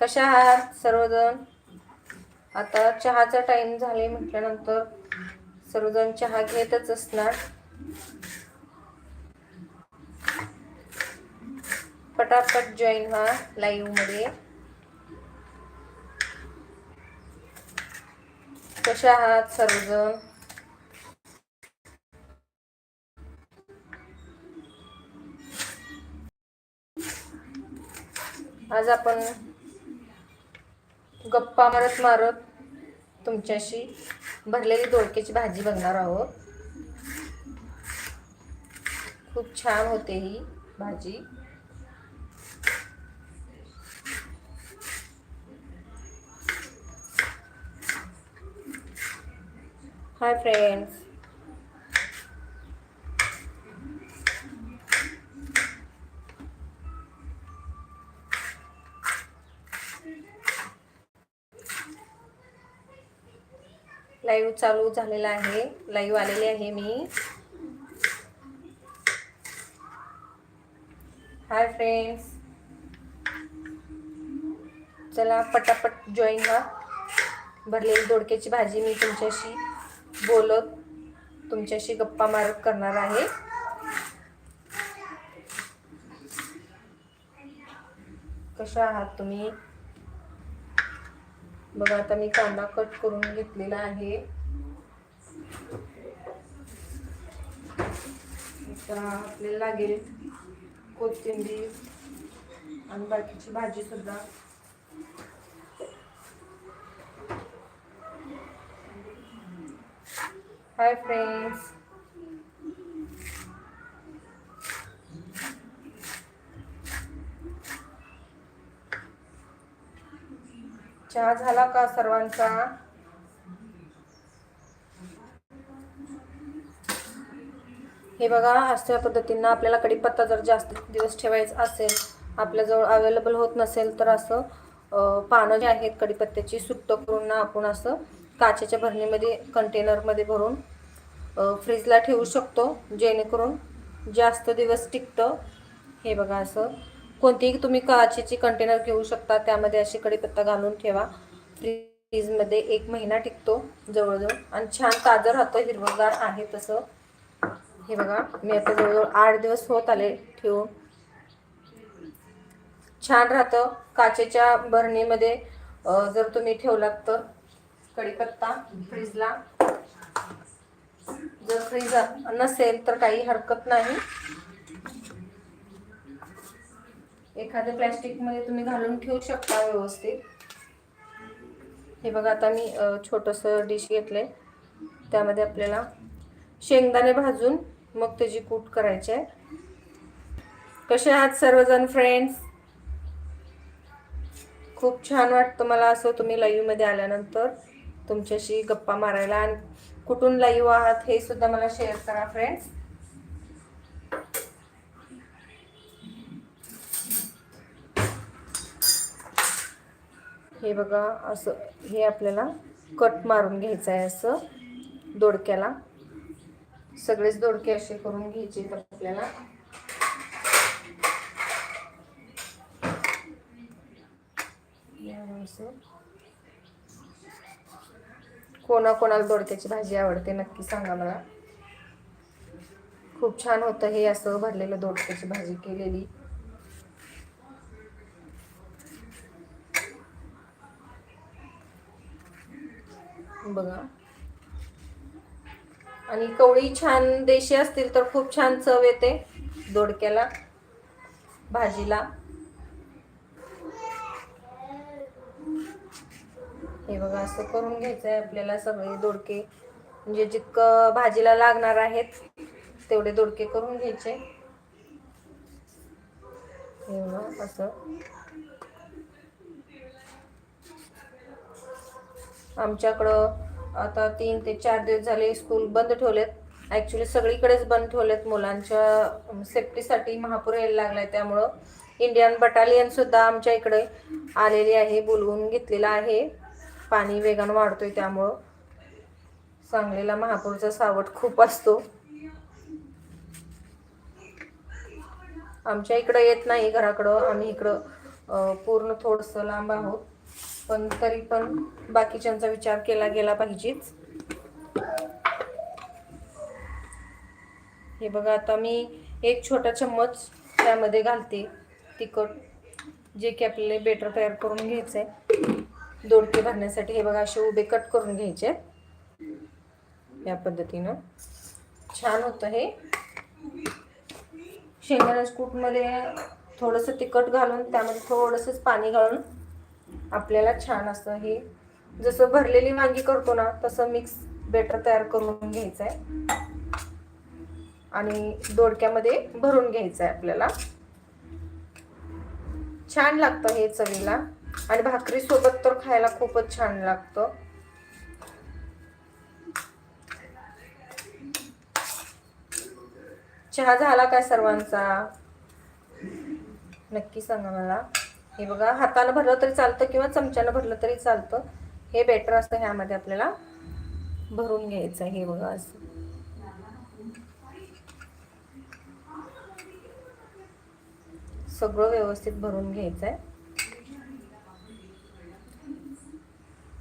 कशा आहात सर्वजण? आता चहाचा टाइम झाले म्हटल्यानंतर सर्वजण चहा घेतच असणार. पटापट जॉईन व्हा लाईव्हमध्ये. कशा आहात सर्वजण? आज आपण गप्पा मारत मारत तुमच्याशी भरलेली दोडक्याची भाजी बघणार आहोत. खूप छान होते ही भाजी. हाय फ्रेंड्स. लाईव्ह चालू झालेला आहे. लाईव्ह आलेले आहे मी. हाय फ्रेंड्स चला पटापट जॉईन व्हा भरलेली दोडक्याची भाजी मी तुमच्याशी बोलत तुमच्याशी गप्पा मारत करणार आहे. कशा आहात तुम्ही? बघा आता मी कांदा कट करून घेतलेला आहे. आपल्याला लागेल कोथिंबीर आणि बाकीची भाजी सुद्धा. हाय फ्रेंड्स चहा झाला का सर्वांचा? हे बघा अशा पद्धतीनं आपल्याला कढीपत्ता जर जास्त दिवस ठेवायचा असेल आपल्याजवळ अवेलेबल होत नसेल तर असं पानं जे आहेत कढीपत्त्याची सुट्ट करून ना आपण असं काचेच्या भरणीमध्ये कंटेनरमध्ये भरून फ्रीजला ठेवू शकतो जेणेकरून जास्त दिवस टिकतं. हे बघा असं. कोणतीही तुम्ही काचेची कंटेनर घेऊ शकता त्यामध्ये अशी कढीपत्ता घालून ठेवा. फ्रीजमध्ये एक महिना टिकतो जवळजवळ. आणि छान ताजं राहतं हिरवंगार आहे तसं. हे बघा मी आता जवळजवळ आठ दिवस होत आले ठेवून. छान राहतं काचेच्या भरणीमध्ये जर तुम्ही ठेवलात तर कढीपत्ता फ्रीजला. जर फ्रीज नसेल तर काही हरकत नाही. एखाद्या प्लॅस्टिकमध्ये तुम्ही घालून ठेवू शकता व्यवस्थित. हे बघा आता मी छोटंसं डिश घेतलंय. त्यामध्ये आपल्याला शेंगदाणे भाजून मग त्याची कूट करायची आहे. कसे आहात सर्वजण फ्रेंड्स खूप छान वाटतं मला असं तुम्ही लाईव्हमध्ये आल्यानंतर तुमच्याशी गप्पा मारायला. आणि कुठून लाईव्ह आहात हे सुद्धा मला शेअर करा फ्रेंड्स हे बघा असं हे आपल्याला कट मारून घ्यायचं आहे असं दोडक्याला. सगळेच दोडके असे करून घ्यायचे तर आपल्याला. या कोणा कोणाला दोडक्याची भाजी आवडते नक्की सांगा मला. खूप छान होतं हे असं भरलेलं दोडक्याची भाजी केलेली. बघा. आणि कवळी छान देशी असतील तर खूप छान चव येते दोडक्याला भाजीला. हे बघा असं करून घ्यायचं आहे आपल्याला सगळे दोडके. म्हणजे जितकं भाजीला लागणार आहेत तेवढे दोडके करून घ्यायचे. हे असं. आमच्याकडं आता तीन ते चार दिवस झाले स्कूल बंद ठेवलेत. ॲक्च्युली सगळीकडेच बंद ठेवलेत मुलांच्या सेफ्टीसाठी महापूर यायला लागला आहे त्यामुळं इंडियन बटालियनसुद्धा आमच्या इकडे आलेली आहे बोलवून घेतलेला आहे. पाणी वेगानं आहे त्यामुळं. सांगलीला महापूरचा सावट खूप असतो. आमच्या इकडं येत नाही घराकडं. आम्ही इकडं पूर्ण थोडंसं लांब आहोत. पण तरी पण बाकीच्यांचा विचार केला गेला पाहिजेच. हे बघा आता मी एक छोटा चम्मच त्यामध्ये घालते. तिखट जे की आपल्याला बेटर तयार करून घ्यायचं आहे दोडके भरण्यासाठी हे बघा असे उभे कट करून घ्यायचे. आहेत. या पद्धतीनं. छान होतं हे. शेंगदाण्याच्या कूटमध्ये थोडंसं तिखट घालून त्यामध्ये थोडंसंच पाणी घालून आपल्याला छान असं हे जसं भरलेली वांगी करतो ना तसं मिक्स बेटर तयार करून घ्यायचं आहे आणि दोडक्यामध्ये भरून घ्यायचं आहे आपल्याला. छान लागतं हे चवीला. आणि भाकरी सोबत तर खायला खूपच छान लागतं. चहा झाला काय सर्वांचा? नक्की सांगा मला. हे बघा हातानं भरलं तरी चालतं किंवा चमच्यानं भरलं तरी चालतं. हे बेटर असतं ह्यामध्ये आपल्याला भरून घ्यायचं आहे हे बघा असं. सगळं व्यवस्थित भरून घ्यायचं आहे.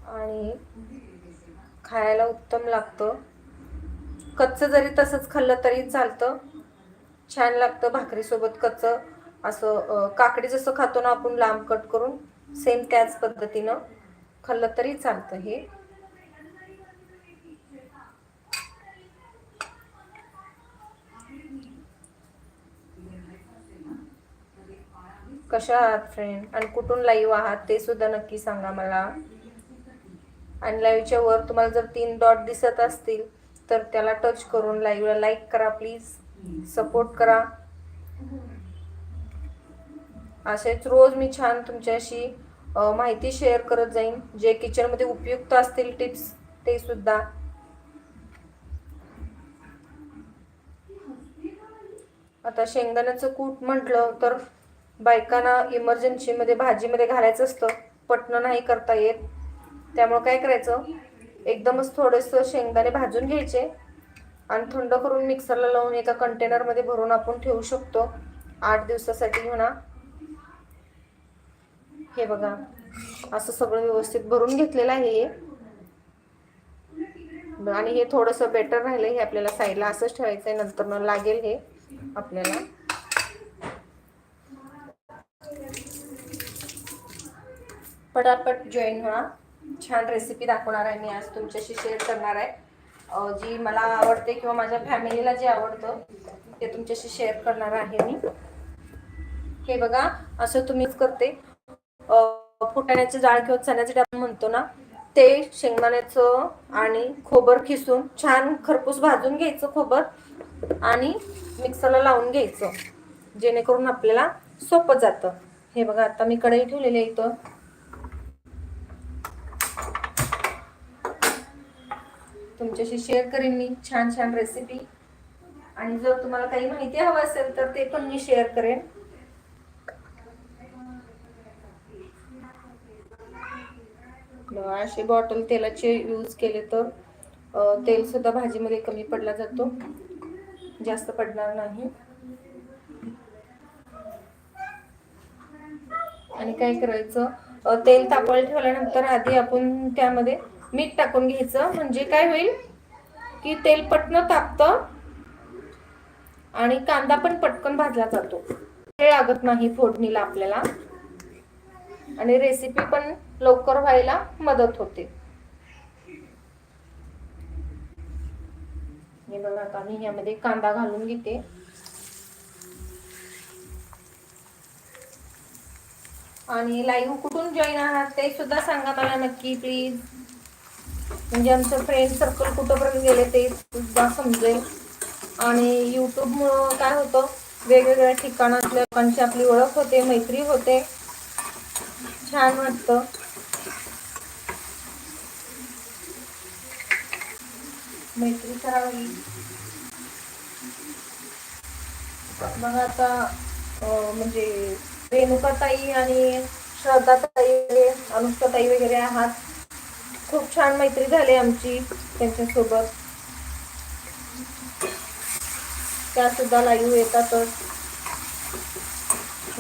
आणि खायला उत्तम लागतं. कच्चं जरी तसंच खाल्लं तरी चालतं. छान लागतं भाकरीसोबत कच्चं. असं काकडी जसं खातो ना आपण लांब कट करून सेम त्याच पद्धतीनं खाल्लं तरी चालतं हे. कशा आहात फ्रेंड आणि कुठून लाईव्ह आहात ते सुद्धा नक्की सांगा मला. आणि लाईव्हच्या वर तुम्हाला जर तीन डॉट दिसत असतील तर त्याला टच करून लाईव्हला लाईक करा प्लीज सपोर्ट करा. असेच रोज मी छान तुमच्याशी माहिती शेअर करत जाईन. जे किचनमध्ये उपयुक्त असतील टिप्स ते सुद्धा. आता शेंगदाण्याचं कूट म्हटलं तर बायकांना इमर्जन्सीमध्ये भाजीमध्ये घालायचं असतं. पटणं नाही करता येत. त्यामुळं काय करायचं? एकदमच थोडंसं शेंगदाणे भाजून घ्यायचे आणि थंड करून मिक्सरला लावून एका कंटेनरमध्ये भरून आपण ठेवू शकतो. आठ दिवसासाठी म्हणा हे बघा असं सगळं व्यवस्थित भरून घेतलेलं आहे हे. आणि हे थोडंसं बेटर राहिलं हे आपल्याला साईडला असंच ठेवायचं आहे नंतर न लागेल हे आपल्याला. पटापट जॉईन व्हा. छान रेसिपी दाखवणार आहे मी आज तुमच्याशी शेअर करणार आहे. जी मला आवडते किंवा माझ्या फॅमिलीला जे आवडतं ते तुमच्याशी शेअर करणार आहे मी. हे बघा असं तुम्हीच करते. फुटाण्याचे जाळ किंवा चण्याचे डाळ म्हणतो ना ते शेंगदाण्याचं आणि खोबर खिसून छान खरपूस भाजून घ्यायचं खोबर आणि मिक्सरला लावून घ्यायचं. जेणेकरून आपल्याला सोपं जातं. हे बघा आता मी कढई ठेवलेली आहे इथं. तुमच्याशी शेअर करेन मी छान छान रेसिपी आणि जर तुम्हाला काही माहिती हवं असेल तर ते पण मी शेअर करेन. बघा, असे बॉटल तेलाचे यूज केले तर तेल सुद्धा भाजीमध्ये कमी पडला जातो. जास्त पडणार नाही. आणि काय करायचं? तेल तापवायला ठेवल्यानंतर आधी आपण त्यामध्ये मीठ टाकून घ्यायचं. म्हणजे काय होईल? की तेल पटकन तापतं आणि कांदा पण पटकन भाजला जातो. वेळ लागत नाही फोडणीला आपल्याला. आणि रेसिपी पण लवकर व्हायला मदत होते. हे बघा आता मी यामध्ये कांदा घालून घेते. आणि लाईव्ह कुठून जॉईन आहात ते सुद्धा सांगा मला नक्की प्लीज म्हणजे आमचं फ्रेंड सर्कल कुठंपर्यंत गेले ते सुद्धा समजेल. आणि यूट्यूबमुळं काय होतं? वेगवेगळ्या ठिकाणातल्या लोकांची आपली ओळख होते मैत्री होते. छान वाटतं. मैत्री करावी. मग आता म्हणजे रेणुकाताई आणि श्रद्धाताई अनुष्काताई वगैरे आहात. खूप छान मैत्री झाली आमची त्यांच्यासोबत. त्या सुद्धा लाईव्ह येतातच.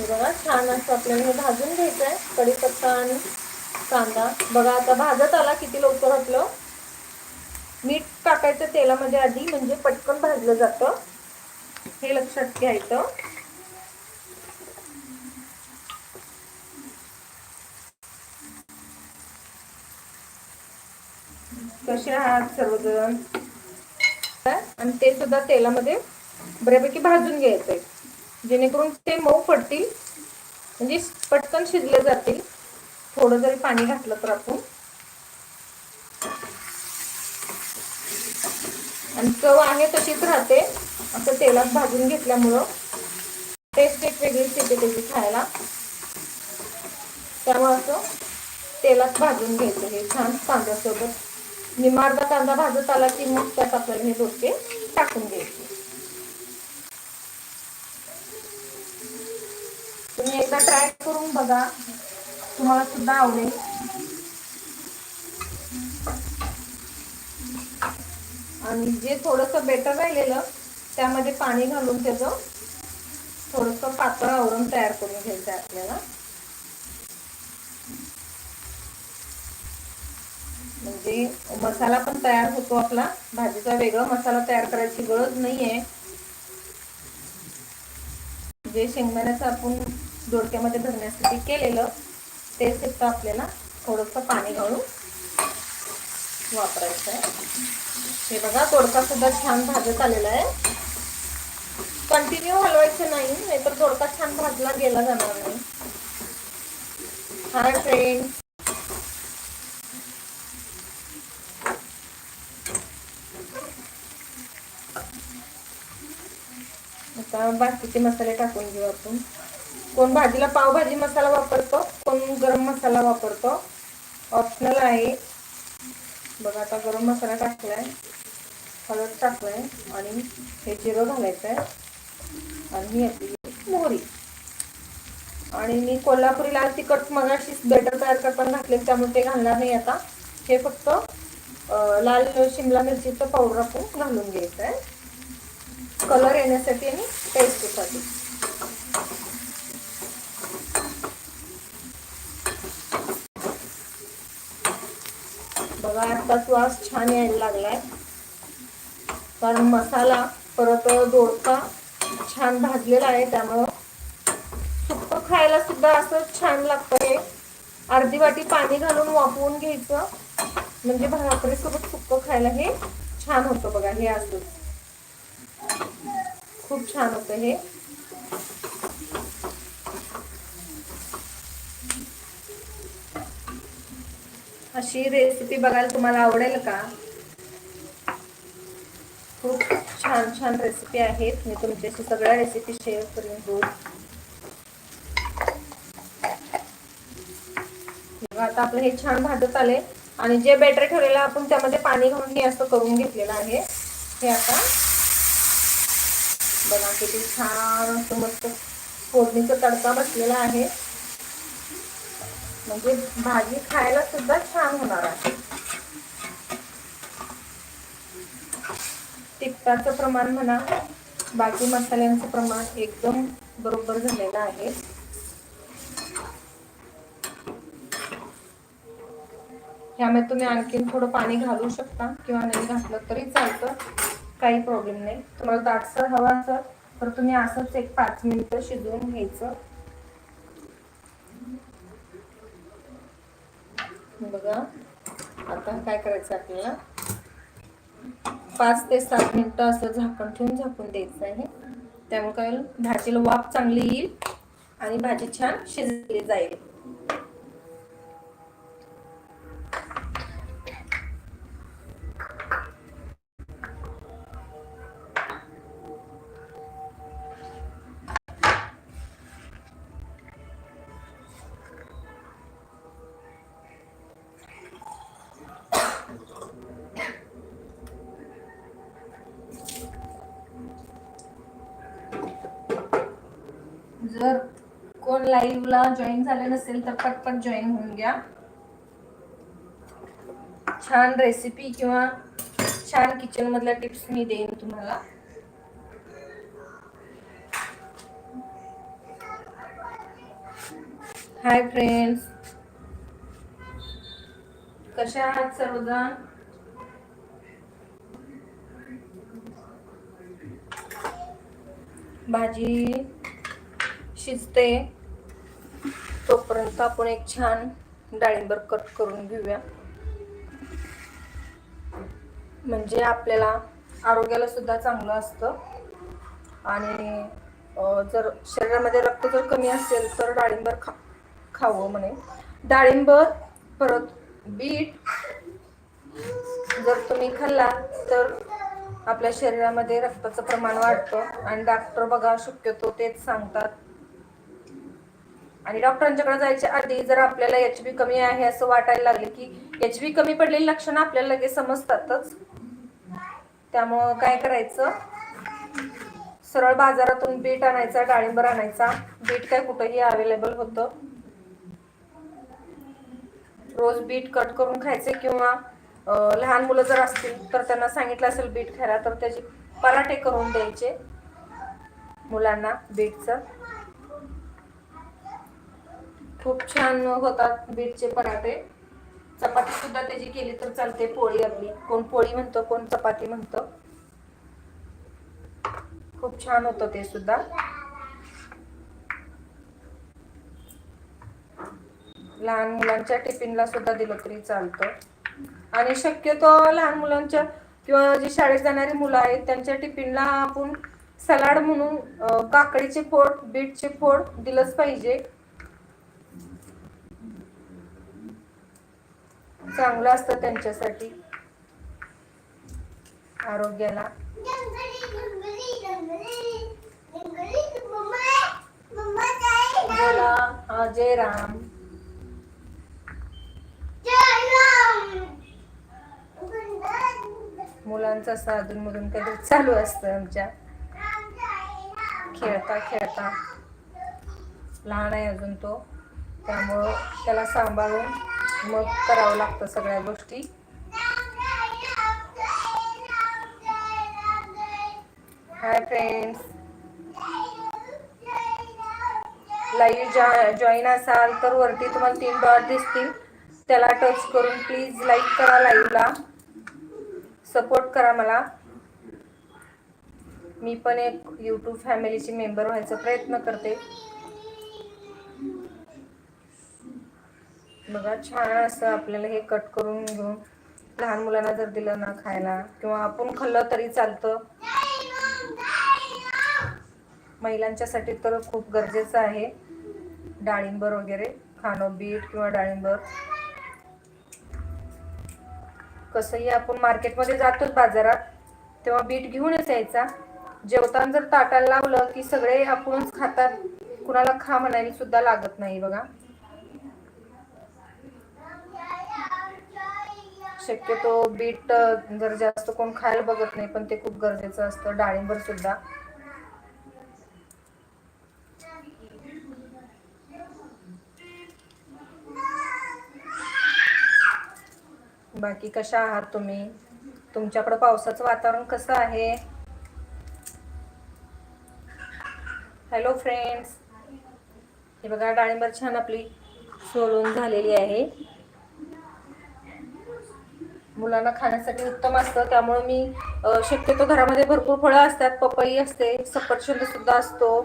बघा छान असं आपल्याला हे भाजून घ्यायचं आहे. कढीपत्ता आणि कांदा. बघा आता भाजत आला किती लवकर आपलं मीठ टाकायचं तेलामध्ये आधी म्हणजे पटकन भाजलं जातं. हे लक्षात घ्यायचं. कसे आहात सर्वजण? आणि ते सुद्धा तेलामध्ये बऱ्यापैकी भाजून घ्यायचंय. जेणेकरून ते मऊ पडतील म्हणजे पटकन शिजले जातील. थोडं जरी पाणी घातलं तर आपण. आणि चव आहे तशीच राहते. असं तेलात भाजून घेतल्यामुळं टेस्ट एक वेगळीच येते त्याची खायला. त्यामुळे असं तेलात भाजून घ्यायचं हे छान कांद्यासोबत. निमार्दा कांदा भाजत आला की मग त्यात आपल्याला हे डोके टाकून घ्यायचे तुम्ही एकदा ट्राय करून बघा. तुम्हाला सुद्धा आवडेल. आणि जे थोडंसं बेटर राहिलेलं त्यामध्ये पाणी घालून त्याचं थोडंसं पातळ आवरण तयार करून घ्यायचं आहे आपल्याला. म्हणजे मसाला पण तयार होतो आपला. भाजीचा वेगळा मसाला तयार करायची गरज नाहीये. जे शेंगदाण्याचं आपण दोडक्यामध्ये धरण्यासाठी केलेलं ते सुद्धा आपल्याला थोडंसं पाणी घालून वापरायचं आहे. हे बघा दोडका सुद्धा छान भाजत आलेला आहे. कंटिन्यू हलवायचं नाही नाहीतर दोडका छान भाजला गेला जाणार नाही. हाय फ्रेंड आता बाकीचे मसाले टाकून घेऊ आपण. कोण भाजीला पावभाजी मसाला वापरतो कोण गरम मसाला वापरतो. ऑप्शनल आहे. बघा आता गरम मसाला टाकलाय. हळद आहे आणि हे जिरं घालायचं आहे आणि ही आपली मोहरी. आणि मी कोल्हापुरी लाल तिखट मगाशी बेटर तयार करताना घातले त्यामुळे ते घालणार नाही आता. हे फक्त लाल शिमला मिरचीचं पावडर आपण घालून घ्यायचं आहे कलर येण्यासाठी आणि टेस्टीसाठी बघा आत्ताच वास छान यायला लागलाय. कारण मसाला परत दोडका छान भाजलेला आहे त्यामुळं सुक्क खायला सुद्धा असं छान लागतं हे. अर्धी वाटी पाणी घालून वाफवून घ्यायचं. म्हणजे भाकरीसोबत सुक्क खायला हे छान होतं बघा हे असं. खूप छान होतं हे. अशी रेसिपी बघायला तुम्हाला आवडेल का? खूप छान छान रेसिपी आहेत. मी तुमच्याशी सगळ्या रेसिपी शेअर करेन. रोज आता आपलं हे छान भाजत आले आणि जे बॅटर ठेवलेलं आपण त्यामध्ये पाणी घालून हे असं करून घेतलेलं आहे. हे आता बघा किती छान असं मस्त फोडणीचा तडका बसलेला आहे. म्हणजे भाजी खायला सुद्धा छान होणार आहे. तिखटाचं प्रमाण म्हणा बाकी मसाल्यांचं प्रमाण एकदम बरोबर झालेलं आहे. ह्यामध्ये तुम्ही आणखीन थोडं पाणी घालू शकता किंवा नाही घातलं तरी चालतं काही प्रॉब्लेम नाही. तुम्हाला दाटसर हवा असेल तर तुम्ही असंच एक पाच मिनिटं शिजवून घ्यायचं. बघा. आता काय करायचं आपल्याला? पाच ते सात मिनटं असं झाकण ठेवून झाकून द्यायचं आहे. त्यामुळे काय भाजीला वाफ चांगली येईल आणि भाजी छान शिजली जाईल. जर कोण लाईव्हला जॉईन झाले नसेल तर पटपट जॉईन होऊन घ्या. छान रेसिपी किंवा छान किचन मधल्या टिप्स मी देईन तुम्हाला. हाय फ्रेंड्स कशा आहात सर्वजण? भाजी शिजते. तोपर्यंत आपण एक छान डाळिंबर कट करून घेऊया. म्हणजे आपल्याला आरोग्याला सुद्धा चांगलं असतं. आणि जर शरीरामध्ये रक्त जर कमी असेल तर डाळिंबर खा खावं म्हणे. डाळिंब परत बीट जर तुम्ही खाल्ला तर आपल्या शरीरामध्ये रक्ताचं प्रमाण वाढतं. आणि डॉक्टर बघा शक्यतो तेच सांगतात. आणि डॉक्टरांच्याकडे जायच्या आधी जर आपल्याला एच बी कमी आहे असं वाटायला लागले की एच बी कमी पडलेली लक्षणं आपल्याला लगेच समजतातच. त्यामुळं काय करायचं? सरळ बाजारातून बीट आणायचा डाळिंबर आणायचा. बीट काय कुठंही अवेलेबल होतं. रोज बीट कट करून खायचे किंवा लहान मुलं जर असतील तर त्यांना सांगितलं असेल बीट खायला तर त्याचे पराठे करून द्यायचे मुलांना बीटचं. खूप छान होतात बीटचे पराठे. चपाती सुद्धा त्याची केली तर चालते पोळी आपली. कोण पोळी म्हणतो कोण चपाती म्हणतो. खूप छान होतं ते सुद्धा. लहान मुलांच्या टिफिनला सुद्धा दिलं तरी चालतं आणि शक्यतो लहान मुलांच्या किंवा जी शाळेत जाणारी मुलं आहेत त्यांच्या टिफिनला आपण सलाड म्हणून काकडीचे फोड बीटचे फोड दिलंच पाहिजे चांगलं असतं त्यांच्यासाठी आरोग्याला हा जय राम मुलांचं असं अधूनमधून कधी चालू असतं आमच्या. खेळता खेळता. लहान आहे अजून तो. त्यामुळं त्याला सांभाळून मग करावं लागतं सगळ्या गोष्टी. हाय फ्रेंड्स लाईव्ह जॉईन असाल तर वरती तुम्हाला तीन डॉट दिसतील. त्याला टच करून प्लीज लाईक करा लाईव्हला सपोर्ट करा मला. मी पण एक यूट्यूब फॅमिलीची मेंबर व्हायचा प्रयत्न करते. बघा छान असं आपल्याला हे कट करून घेऊन लहान मुलांना जर दिलं ना खायला किंवा आपण खाल्लं तरी चालतं. महिलांच्यासाठी तर खूप गरजेचं आहे. डाळिंबर वगैरे खाणं बीट किंवा डाळिंबर कसंही आपण मार्केटमध्ये जातोच बाजारात तेव्हा बीट घेऊनच यायचा. जेवताना जर ताटाला लावलं की सगळे आपणच खातात. कुणाला खा म्हणायला सुद्धा लागत नाही बघा. शक्यतो बीट जर जास्त कोण खायला बघत नाही पण ते खूप गरजेचं असतं. डाळिंबर सुद्धा. बाकी कशा आहात तुम्ही? तुमच्याकडे पावसाचं वातावरण कसं आहे? हॅलो फ्रेंड्स हे बघा डाळिंबर छान आपली सोलून झालेली आहे. मुलांना खाण्यासाठी उत्तम असतं त्यामुळे मी शक्यतो घरामध्ये भरपूर फळं असतात पपई असते सफरचंद सुद्धा असतो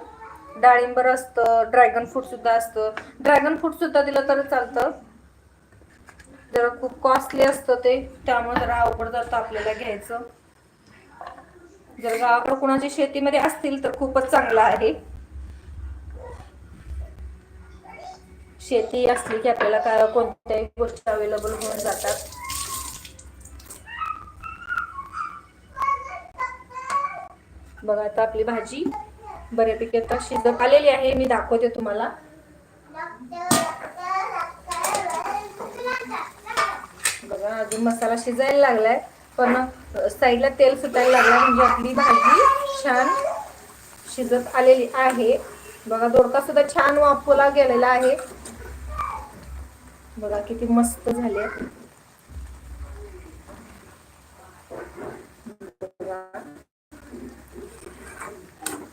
डाळिंबर असतं ड्रॅगन फ्रूट सुद्धा असतं. ड्रॅगन फ्रूट सुद्धा दिलं तर चालतं. जरा खूप कॉस्टली असतं ते त्यामुळे जरा अवघड जातं आपल्याला घ्यायचं. जर गावाकडे कुणाच्या शेतीमध्ये असतील तर खूपच चांगलं आहे. शेती असली की आपल्याला काय कोणत्याही गोष्टी अवेलेबल होऊन जातात. बघा आता आपली भाजी बऱ्यापैकी आता शिजत आलेली आहे. मी दाखवते तुम्हाला. बघा अजून मसाला शिजायला लागलाय. पण साईडला तेल सुटायला लागलं म्हणजे आपली भाजी छान शिजत आलेली आहे. बघा दोडका सुद्धा छान वाफवला गेलेला आहे. बघा किती मस्त झाले.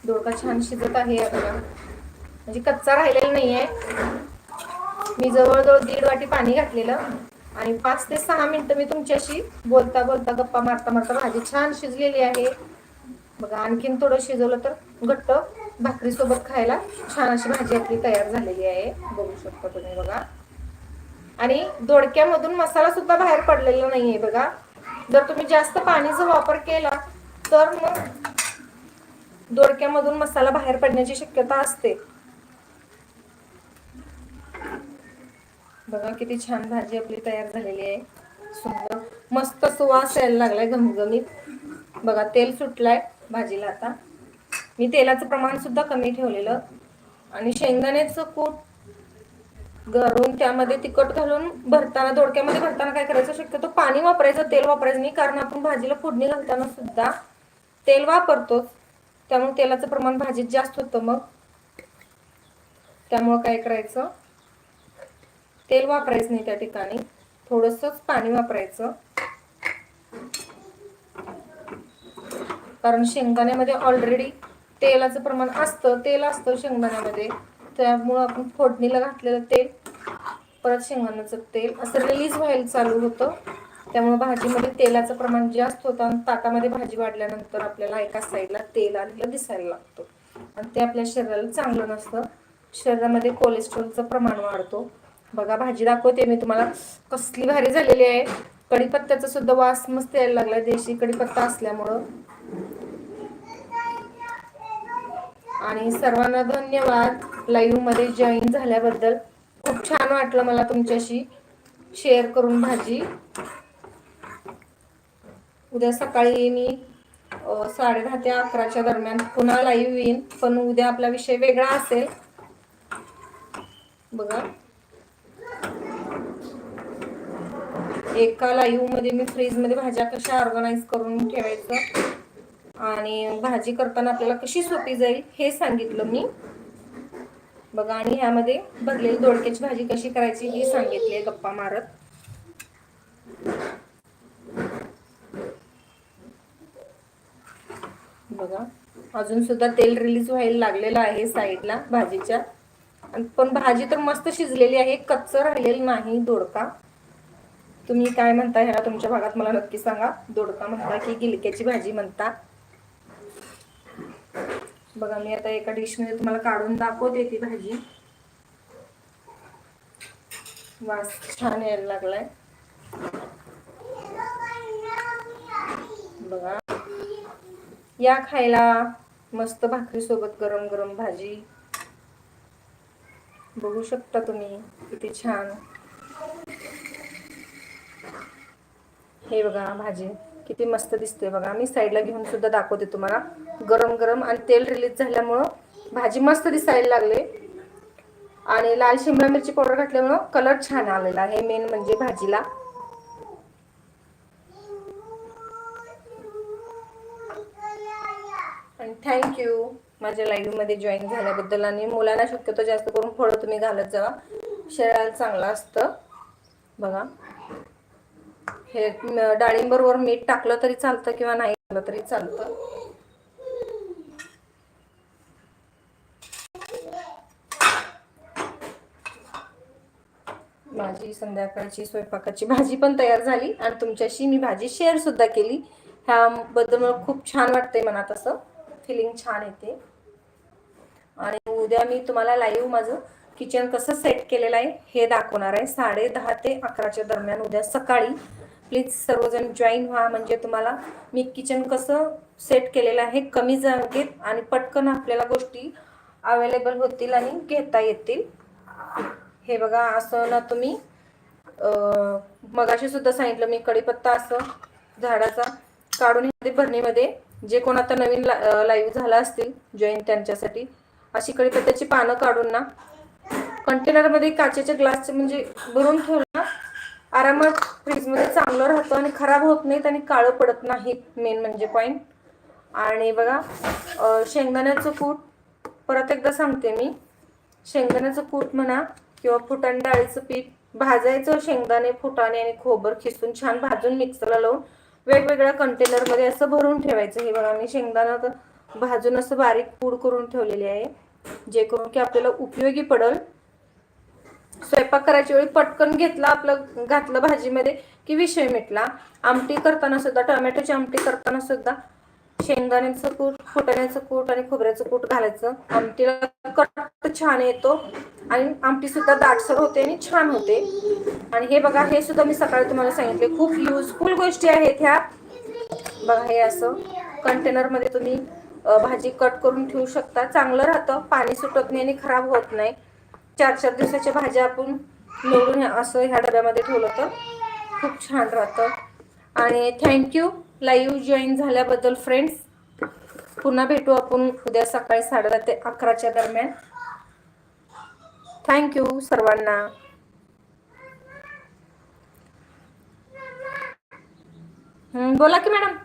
दोडका छान शिजत आहे आपला म्हणजे कच्चा राहिलेला नाहीये. मी जवळजवळ दीड वाटी पाणी घातलेलं. आणि पाच ते सहा मिनिटं मी तुमच्याशी बोलता बोलता गप्पा मारता मारता भाजी छान शिजलेली आहे. बघा आणखीन थोडं शिजवलं तर घट्ट भाकरीसोबत खायला छान अशी भाजी आपली तयार झालेली आहे. बघू शकता तुम्ही बघा. आणि दोडक्यामधून मसाला सुद्धा बाहेर पडलेला नाहीये बघा. जर तुम्ही जास्त पाणीचा वापर केला तर मग दोडक्यामधून मसाला बाहेर पडण्याची शक्यता असते. बघा किती छान भाजी आपली तयार झालेली आहे. सुंदर मस्त सुवास यायला लागलाय घमघमीत. बघा तेल सुटलाय भाजीला आता. मी तेलाचं प्रमाण सुद्धा कमी ठेवलेलं. आणि शेंगदाण्याचं कूट घरून त्यामध्ये तिखट घालून भरताना दोडक्यामध्ये भरताना काय करायचं? शक्यतो पाणी वापरायचं तेल वापरायचं नाही. कारण आपण भाजीला फोडणी घालताना सुद्धा तेल वापरतोच. त्यामुळे तेलाचं प्रमाण भाजीत जास्त होतं मग. त्यामुळं काय करायचं? तेल वापरायचं नाही त्या ठिकाणी. थोडंसंच पाणी वापरायचं. कारण शेंगदाण्यामध्ये ऑलरेडी तेलाचं प्रमाण असतं तेल असतं शेंगदाण्यामध्ये. त्यामुळं आपण फोडणीला घातलेलं तेल परत शेंगदाण्याचं तेल. असं रिलीज व्हायला चालू होतं. त्यामुळे भाजीमध्ये तेलाचं प्रमाण जास्त होतं आणि ताटामध्ये भाजी वाढल्यानंतर आपल्याला एका साईडला तेल आलेलं दिसायला लागतं. आणि ते आपल्या शरीराला चांगलं नसतं. शरीरामध्ये कोलेस्ट्रॉलचं प्रमाण वाढतो. बघा भाजी दाखवते मी तुम्हाला. कसली भारी झालेली आहे. कढीपत्त्याचा सुद्धा वास मस्त यायला लागला देशी कढीपत्ता असल्यामुळं. आणि सर्वांना धन्यवाद. लाईव्हमध्ये जॉईन झाल्याबद्दल खूप छान वाटलं मला तुमच्याशी शेअर करून भाजी. उद्या सकाळी मी साडेदहा ते अकराच्या दरम्यान पुन्हा लाईव्ह येईन. पण उद्या आपला विषय वेगळा असेल. बघा. एका लाईव्हमध्ये मी फ्रीजमध्ये भाज्या कशा ऑर्गनाईज करून ठेवायचं आणि भाजी करताना आपल्याला कशी सोपी जाईल हे सांगितलं मी. बघा आणि ह्यामध्ये भरलेली दोडक्याची भाजी कशी करायची ही सांगितली आहे गप्पा मारत. बघा अजून सुद्धा तेल रिलीज व्हायला लागलेलं आहे साईडला भाजीच्या. पण भाजी तर मस्त शिजलेली आहे कच्च राहिलेलं नाही दोडका. तुम्ही काय म्हणता ह्याला तुमच्या भागात मला नक्की सांगा. दोडका म्हणता की गिलक्याची भाजी म्हणता. बघा मी आता एका डिशमध्ये तुम्हाला काढून दाखवते ती भाजी. वास छान यायला लागलाय. बघा. या खायला मस्त भाकरी सोबत गरम गरम भाजी. बघू शकता तुम्ही किती छान. हे बघा भाजी किती मस्त दिसते बघा. मी साईडला घेऊन सुद्धा दाखवते तुम्हाला. गरम गरम आणि तेल रिलीज झाल्यामुळं भाजी मस्त दिसायला लागले. आणि लाल शिमला मिरची पावडर घातल्यामुळं कलर छान आलेला आहे. मेन म्हणजे भाजीला. आणि थँक्यू माझ्या लाईव्हमध्ये जॉईन झाल्याबद्दल आणि मुलांना शक्यतो जास्त करून फळं तुम्ही घालत जावा शरीराला चांगलं असतं. बघा. हे डाळिंबरोबर मीठ टाकलं तरी चालतं किंवा नाही टाकलं तरी चालतं. माझी संध्याकाळची स्वयंपाकाची भाजी पण तयार झाली आणि तुमच्याशी मी भाजी शेअर सुद्धा केली. ह्याबद्दल मला खूप छान वाटतंय मनात असं. फिलिंग छान येते. आणि उद्या मी तुम्हाला लाईव्ह माझं किचन कसं सेट केलेलं आहे हे दाखवणार आहे. साडे दहा ते अकराच्या दरम्यान उद्या सकाळी प्लीज सर्वजण जॉईन व्हा. म्हणजे तुम्हाला मी किचन कसं सेट केलेलं आहे कमी जागेत आणि पटकन आपल्याला गोष्टी अवेलेबल होतील आणि घेता येतील. हे बघा असं ना तुम्ही मगाशी सुद्धा सांगितलं मी कढीपत्ता असं झाडाचा काढून भरणीमध्ये जे कोण आता नवीन लाईव्ह झाला असतील जॉईन त्यांच्यासाठी अशी कढीपत्त्याची पानं काढून ना कंटेनरमध्ये काचेच्या ग्लासचे म्हणजे भरून ठेवलं ना आरामात फ्रीजमध्ये चांगलं राहतं आणि खराब होत नाहीत आणि काळं पडत नाहीत मेन म्हणजे पॉईंट आणि बघा शेंगदाण्याचं कूट परत एकदा सांगते मी. शेंगदाण्याचं कूट म्हणा किंवा फुटाणे डाळीचं पीठ भाजायचं शेंगदाणे फुटाणे आणि खोबर खिसून छान भाजून मिक्सरला लावून वेगवेगळ्या कंटेनरमध्ये असं भरून ठेवायचं. हे बघा मी शेंगदाणा तर भाजून असं बारीक पूड करून ठेवलेली आहे जे करून की आपल्याला उपयोगी पडेल. स्वयंपाक करायच्या वेळी पटकन घेतला आपलं घातलं भाजीमध्ये की विषय मिटला. आमटी करताना सुद्धा टोमॅटोची आमटी करताना सुद्धा शेंगदाण्याचं कूट फुटाण्याचं कूट आणि खोबऱ्याचं कूट घालायचं. आमटीला कट छान येतो आणि आमटी सुद्धा दाटसर होते आणि छान होते. आणि हे बघा हे सुद्धा मी सकाळी तुम्हाला सांगितले. खूप युजफुल गोष्टी आहेत ह्या. बघा हे असं कंटेनरमध्ये तुम्ही भाजी कट करून ठेवू शकता. चांगलं राहतं. पाणी सुटत नाही आणि खराब होत नाही. चार चार दिवसाच्या भाज्या आपण निवडून असं ह्या डब्यामध्ये ठेवलं तर खूप छान राहतं. आणि थँक्यू लाईव्ह जॉईन झाल्याबद्दल फ्रेंड्स पुन्हा भेटू आपण उद्या सकाळी साडेदहा ते अकराच्या दरम्यान. थँक्यू सर्वांना. बोला की मॅडम.